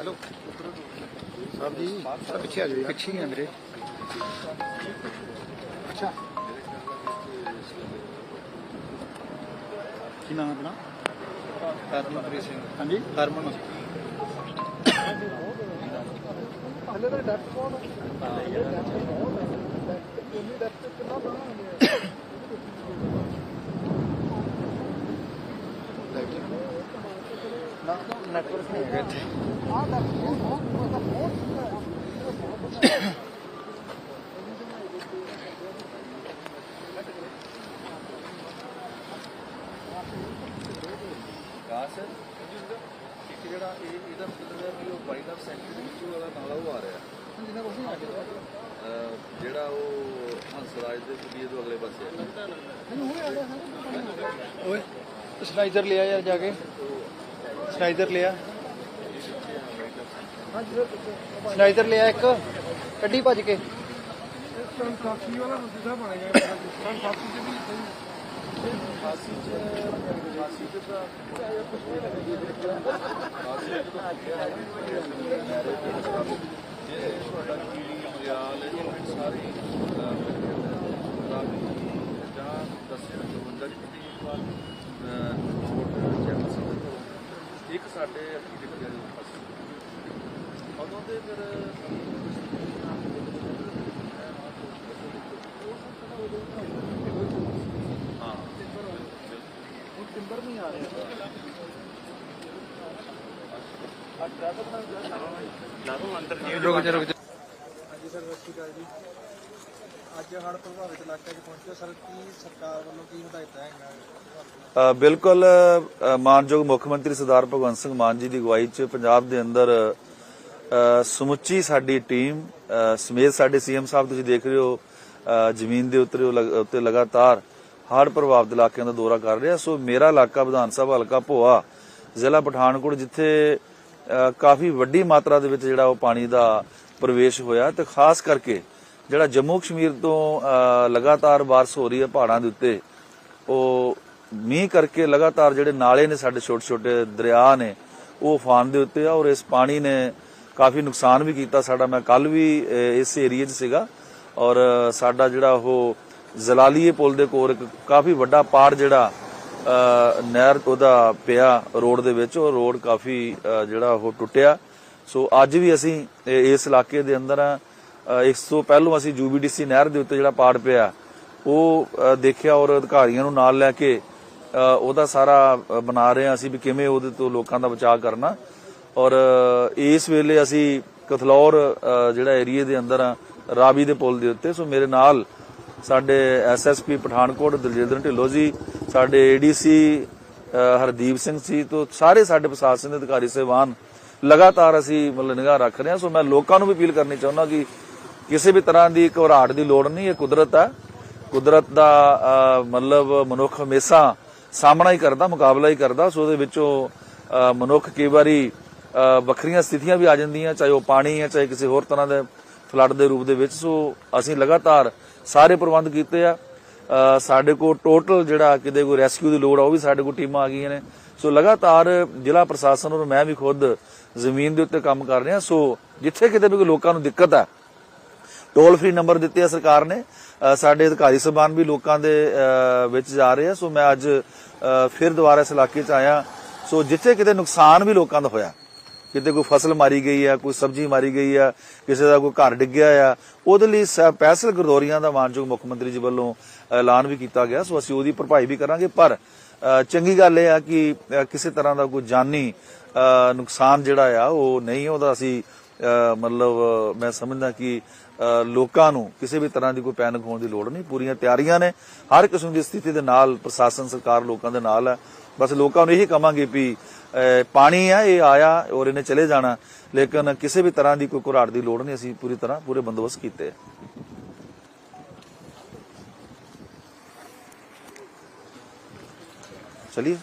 Hello. Sahib ji sir ਪਿੱਛੇ ਆ ਜਾਓ ਪਿੱਛੇ ਹੀ ਆ ਮੇਰੇ। ਅੱਛਾ। ਕੀ ਨਾਮ ਹੈ ਆਪਣਾ? ਹਰਮਨਪ੍ਰੀਤ ਸਿੰਘ। ਹਾਂਜੀ। ਹਰਮਨ ਹਲੇ ਤਾਂ ਡੈਪਟ ਕੋਲ ਨੈਟਵਰਕ ਨਹੀਂ ਹੈਗਾ ਇੱਥੇ ਕਾਸ ਇੱਕ ਜਿਹੜਾ ਇਹ ਇਹਦਾ ਮਤਲਬ ਹੈ ਕਿ ਉਹ ਵਾਈਡ ਆਫ ਸੈਂਟਰ ਦੇ ਵਿੱਚੋਂ ਵਾਲਾ ਨਾਲਾ ਉਹ ਆ ਰਿਹਾ ਜਿਹੜਾ ਉਹ ਹੰਸਰਾਜ ਦੇ ਕੁੜੀਏ ਤੋਂ ਅਗਲੇ ਪਾਸੇ ਓਏ ਸਨਾਈਜ਼ਰ ਲਿਆ ਯਾਰ ਜਾ ਕੇ। ਸਨਾਈਜ਼ਰ ਲਿਆ। ਸਨਾਈਜ਼ਰ ਲਿਆ ਇੱਕ। ਕੱਢੀ ਭੱਜ ਕੇ। ਖਾਸੀ ਚ ਖਾਸੀ ਚ ਤਾਂ ਇਹ ਤੁਹਾਡਾ ਕੀੜੀ ਬਰਿਆਲ ਇਹ ਸਾਰੇ ਰਾਵੀ ਜਾਂ ਦਸਿਆ ਚਵੰਦਾ ਦੀ ਕਿਤੇ ਵਾਰ ਨੋਟ ਚੈੱਕ ਸੀ ਇੱਕ ਸਾਡੇ ਅੱਖੀ ਦੇ ਬਰਿਆਲ ਫਸੀ ਉਦੋਂ ਦੇ ਫਿਰ ਹਾਂ। ਟਿੰਬਰ ਨਹੀਂ ਆ ਰਿਹਾ। ਰੁਕ ਜਾ ਰੁਕ ਜਾ। ਹਾਂਜੀ ਸਰ ਸਤਿ ਸ਼੍ਰੀ ਅਕਾਲ ਜੀ। ਅੱਜ ਹੜ੍ਹ ਪ੍ਰਭਾਵਿਤ ਇਲਾਕੇ 'ਚ ਪਹੁੰਚੇ ਸਰ, ਕੀ ਸਰਕਾਰ ਵੱਲੋਂ ਕੀ ਹਦਾਇਤਾਂ ਹੈਗੀਆਂ ਬਿਲਕੁਲ ਮਾਨਯੋਗ ਮੁੱਖ ਮੰਤਰੀ ਸਰਦਾਰ ਭਗਵੰਤ ਸਿੰਘ ਮਾਨ ਜੀ ਦੀ ਅਗਵਾਈ 'ਚ ਪੰਜਾਬ ਦੇ ਅੰਦਰ ਸਮੁੱਚੀ ਸਾਡੀ ਟੀਮ ਸਮੇਤ ਸਾਡੇ ਸੀਐਮ ਸਾਹਿਬ ਤੁਸੀਂ ਦੇਖ ਰਹੇ ਹੋ ਜ਼ਮੀਨ ਦੇ ਉੱਤੇ ਉੱਤੇ ਲਗਾਤਾਰ ਹੜ੍ਹ ਪ੍ਰਭਾਵਿਤ ਇਲਾਕਿਆਂ ਦਾ ਦੌਰਾ ਕਰ ਰਿਹਾ। ਸੋ ਮੇਰਾ ਇਲਾਕਾ ਵਿਧਾਨ ਸਭਾ ਹਲਕਾ ਭੋਆ, ਜ਼ਿਲ੍ਹਾ ਪਠਾਨਕੋਟ, ਜਿੱਥੇ ਕਾਫੀ ਵੱਡੀ ਮਾਤਰਾ ਦੇ ਵਿੱਚ ਜਿਹੜਾ ਉਹ ਪਾਣੀ ਦਾ ਪ੍ਰਵੇਸ਼ ਹੋਇਆ ਤੇ ਖਾਸ ਕਰਕੇ ਜਿਹੜਾ ਜੰਮੂ ਕਸ਼ਮੀਰ ਤੋਂ ਲਗਾਤਾਰ ਬਾਰਿਸ਼ ਹੋ ਰਹੀ ਹੈ ਪਹਾੜਾਂ ਦੇ ਉੱਤੇ, ਉਹ ਮੀਂਹ ਕਰਕੇ ਲਗਾਤਾਰ ਜਿਹੜੇ ਨਾਲੇ ਨੇ ਸਾਡੇ ਛੋਟੇ ਛੋਟੇ ਦਰਿਆ ਨੇ, ਉਹ ਉਫਾਨ ਦੇ ਉੱਤੇ ਆ ਔਰ ਇਸ ਪਾਣੀ ਨੇ ਕਾਫੀ ਨੁਕਸਾਨ ਵੀ ਕੀਤਾ ਸਾਡਾ। ਮੈਂ ਕੱਲ ਵੀ ਇਸ ਏਰੀਏ 'ਚ ਸੀਗਾ ਔਰ ਸਾਡਾ ਜਿਹੜਾ ਉਹ ਜ਼ਲਾਲੀਏ ਪੁਲ ਦੇ ਕੋਲ ਇੱਕ ਕਾਫੀ ਵੱਡਾ ਪਾੜ ਜਿਹੜਾ ਨਹਿਰ ਉਹਦਾ ਪਿਆ ਰੋਡ ਦੇ ਵਿੱਚ, ਉਹ ਰੋਡ ਕਾਫੀ ਜਿਹੜਾ ਉਹ ਟੁੱਟਿਆ। ਸੋ ਅੱਜ ਵੀ ਅਸੀਂ ਇਸ ਇਲਾਕੇ ਦੇ ਅੰਦਰ ਆ ਇਸ ਤੋਂ ਪਹਿਲਾਂ ਅਸੀਂ ਯੂਬੀਡੀਸੀ ਨਹਿਰ ਦੇ ਉੱਤੇ ਜਿਹੜਾ ਪਾੜ ਪਿਆ, ਉਹ ਦੇਖਿਆ ਔਰ ਅਧਿਕਾਰੀਆਂ ਨੂੰ ਨਾਲ ਲੈ ਕੇ ਉਹਦਾ ਸਾਰਾ ਬਣਾ ਰਹੇ ਹਾਂ ਅਸੀਂ ਵੀ ਕਿਵੇਂ ਉਹਦੇ ਤੋਂ ਲੋਕਾਂ ਦਾ ਬਚਾਅ ਕਰਨਾ। ਔਰ ਇਸ ਵੇਲੇ ਅਸੀਂ ਕਥਲੌਰ ਜਿਹੜਾ ਏਰੀਏ ਦੇ ਅੰਦਰ ਆ, ਰਾਵੀ ਦੇ ਪੁਲ ਦੇ ਉੱਤੇ, ਸੋ ਮੇਰੇ ਨਾਲ ਸਾਡੇ ਐਸਐਸਪੀ ਪਠਾਨਕੋਟ ਦਲਜਿੰਦਰ ਢਿੱਲੋਂ ਜੀ, ਸਾਡੇ ਏਡੀਸੀ ਹਰਦੀਪ ਸਿੰਘ ਜੀ, ਤੋਂ ਸਾਰੇ ਸਾਡੇ ਪ੍ਰਸ਼ਾਸਨ ਦੇ ਅਧਿਕਾਰੀ ਸਹਿਬਾਨ, ਲਗਾਤਾਰ ਅਸੀਂ ਮਤਲਬ ਨਿਗਾਹ ਰੱਖ ਰਹੇ ਹਾਂ। ਸੋ ਮੈਂ ਲੋਕਾਂ ਨੂੰ ਵੀ ਅਪੀਲ ਕਰਨੀ ਚਾਹੁੰਦਾ ਕਿ ਕਿਸੇ ਵੀ ਤਰ੍ਹਾਂ ਦੀ ਘਬਰਾਹਟ ਦੀ ਲੋੜ ਨਹੀਂ, ਇਹ ਕੁਦਰਤ ਹੈ ਕੁਦਰਤ ਦਾ ਮਤਲਬ ਮਨੁੱਖ ਹਮੇਸ਼ਾ ਸਾਹਮਣਾ ਹੀ ਕਰਦਾ, ਮੁਕਾਬਲਾ ਹੀ ਕਰਦਾ, ਸੋ ਉਹਦੇ ਵਿੱਚੋਂ ਮਨੁੱਖ ਕਈ ਵਾਰੀ ਵੱਖਰੀਆਂ ਸਥਿਤੀਆਂ ਵੀ ਆ ਜਾਂਦੀਆਂ, ਚਾਹੇ ਉਹ ਪਾਣੀ ਹੈ ਚਾਹੇ ਕਿਸੇ ਹੋਰ ਤਰ੍ਹਾਂ ਦੇ ਫਲੱਡ ਦੇ ਰੂਪ ਦੇ ਵਿੱਚ। ਸੋ ਅਸੀਂ ਲਗਾਤਾਰ ਸਾਰੇ ਪ੍ਰਬੰਧ ਕੀਤੇ ਆ। ਸਾਡੇ ਕੋਲ ਟੋਟਲ ਜਿਹੜਾ ਕਿਤੇ ਕੋਈ ਰੈਸਕਿਊ ਦੀ ਲੋੜ ਆ, ਉਹ ਵੀ ਸਾਡੇ ਕੋਲ ਟੀਮਾਂ ਆ ਗਈਆਂ ਨੇ। ਸੋ ਲਗਾਤਾਰ ਜ਼ਿਲ੍ਹਾ ਪ੍ਰਸ਼ਾਸਨ ਔਰ ਮੈਂ ਵੀ ਖੁਦ ਜ਼ਮੀਨ ਦੇ ਉੱਤੇ ਕੰਮ ਕਰ ਰਿਹਾ। ਸੋ ਜਿੱਥੇ ਕਿਤੇ ਵੀ ਕੋਈ ਲੋਕਾਂ ਨੂੰ ਦਿੱਕਤ ਹੈ ਟੋਲ ਫ੍ਰੀ ਨੰਬਰ ਦਿੱਤੇ ਆ ਸਰਕਾਰ ਨੇ। ਸਾਡੇ ਅਧਿਕਾਰੀ ਸਬਾਨ ਵੀ ਲੋਕਾਂ ਦੇ ਵਿੱਚ ਜਾ ਰਹੇ ਆ। ਸੋ ਮੈਂ ਅੱਜ ਫਿਰ ਦੁਬਾਰਾ ਇਸ ਇਲਾਕੇ 'ਚ ਆਇਆ। ਸੋ ਜਿੱਥੇ ਕਿਤੇ ਨੁਕਸਾਨ ਵੀ ਲੋਕਾਂ ਦਾ ਹੋਇਆ, ਕਿਤੇ ਕੋਈ ਫਸਲ ਮਾਰੀ ਗਈ ਆ, ਕੋਈ ਸਬਜ਼ੀ ਮਾਰੀ ਗਈ ਆ, ਕਿਸੇ ਦਾ ਕੋਈ ਘਰ ਡਿੱਗਿਆ ਆ, ਉਹਦੇ ਲਈ ਸਪੈਸ਼ਲ ਗਰਦੌਰੀਆਂ ਦਾ ਮਾਨਯੋਗ ਮੁੱਖ ਮੰਤਰੀ ਜੀ ਵੱਲੋਂ ਐਲਾਨ ਵੀ ਕੀਤਾ ਗਿਆ। ਸੋ ਅਸੀਂ ਉਹਦੀ ਭਰਪਾਈ ਵੀ ਕਰਾਂਗੇ। ਪਰ ਚੰਗੀ ਗੱਲ ਇਹ ਆ ਕਿ ਕਿਸੇ ਤਰ੍ਹਾਂ ਦਾ ਕੋਈ ਜਾਨੀ ਨੁਕਸਾਨ ਜਿਹੜਾ ਆ, ਉਹ ਨਹੀਂ ਉਹਦਾ ਅਸੀਂ ਮਤਲਬ ਮੈਂ ਸਮਝਦਾ ਕਿ ਲੋਕਾਂ ਨੂੰ ਕਿਸੇ ਵੀ ਤਰ੍ਹਾਂ ਦੀ ਕੋਈ ਪੈਨਿਕ ਹੋਣ ਦੀ ਲੋੜ ਨਹੀਂ। ਪੂਰੀਆਂ ਤਿਆਰੀਆਂ ਨੇ। ਹਰ ਕਿਸਮ ਦੀ ਸਥਿਤੀ ਦੇ ਨਾਲ ਪ੍ਰਸ਼ਾਸਨ, ਸਰਕਾਰ ਲੋਕਾਂ ਦੇ ਨਾਲ ਹੈ। ਬਸ ਲੋਕਾਂ ਨੂੰ ਇਹੀ ਕਹਾਂਗੇ ਵੀ ਪਾਣੀ ਆ, ਇਹ ਆਇਆ ਔਰ ਇਹਨੇ ਚਲੇ ਜਾਣਾ। ਲੇਕਿਨ ਕਿਸੇ ਵੀ ਤਰ੍ਹਾਂ ਦੀ ਕੋਈ ਘੁਰਾੜ ਦੀ ਲੋੜ ਨਹੀਂ। ਅਸੀਂ ਪੂਰੀ ਤਰ੍ਹਾਂ ਪੂਰੇ ਬੰਦੋਬਸਤ ਕੀਤੇ ਚਲਿਏ।